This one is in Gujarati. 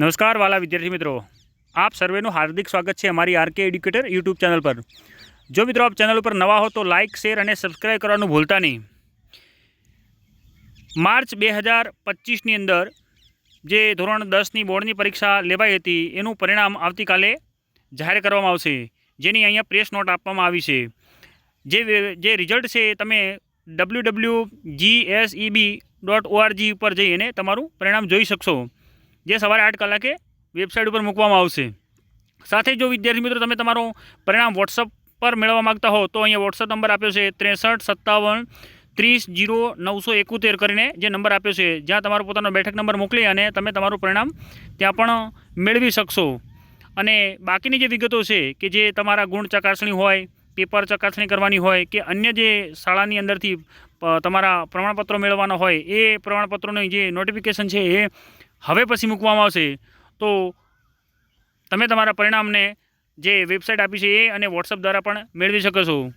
નમસ્કાર વાલા વિદ્યાર્થી મિત્રો. આપ સર્વેનું હાર્દિક સ્વાગત છે અમારી આરકે એડ્યુકેટર યુટ્યુબ ચેનલ પર. જો મિત્રો આપ ચેનલ ઉપર નવા હો તો લાઇક, શેર અને સબસ્ક્રાઇબ કરવાનું ભૂલતા નહીં. માર્ચ બે હજાર પચીસની અંદર જે ધોરણ દસની બોર્ડની પરીક્ષા લેવાઈ હતી, એનું પરિણામ આવતીકાલે જાહેર કરવામાં આવશે. જેની અહીંયા પ્રેસ નોટ આપવામાં આવી છે. જે જે રિઝલ્ટ છે તમે W W G S E B dot O R G ઉપર જઈ એને તમારું પરિણામ જોઈ શકશો. જે સવારે આઠ કલાકે વેબસાઇટ ઉપર મૂકવામાં આવશે. સાથે જો વિદ્યાર્થી મિત્રો તમે તમારું પરિણામ વોટ્સઅપ પર મેળવવા માગતા હો, તો અહીંયા વોટ્સઅપ નંબર આપ્યો છે ત્રેસઠ સત્તાવન ત્રીસ જીરો નવસો એકોતેર કરીને જે નંબર આપ્યો છે, જ્યાં તમારો પોતાનો બેઠક નંબર મોકલી અને તમે તમારું પરિણામ ત્યાં પણ મેળવી શકશો. અને બાકીની જે વિગતો છે કે જે તમારા ગુણ ચકાસણી હોય, પેપર ચકાસણી કરવાની હોય કે અન્ય જે શાળાની અંદરથી તમારા પ્રમાણપત્રો મેળવવાના હોય, એ પ્રમાણપત્રોની જે નોટિફિકેશન છે એ હવે પછી મૂકવામાં આવશે. તો તમે તમારા પરિણામને જે વેબસાઇટ આપી છે એ અને વોટ્સઅપ દ્વારા પણ મેળવી શકો છો.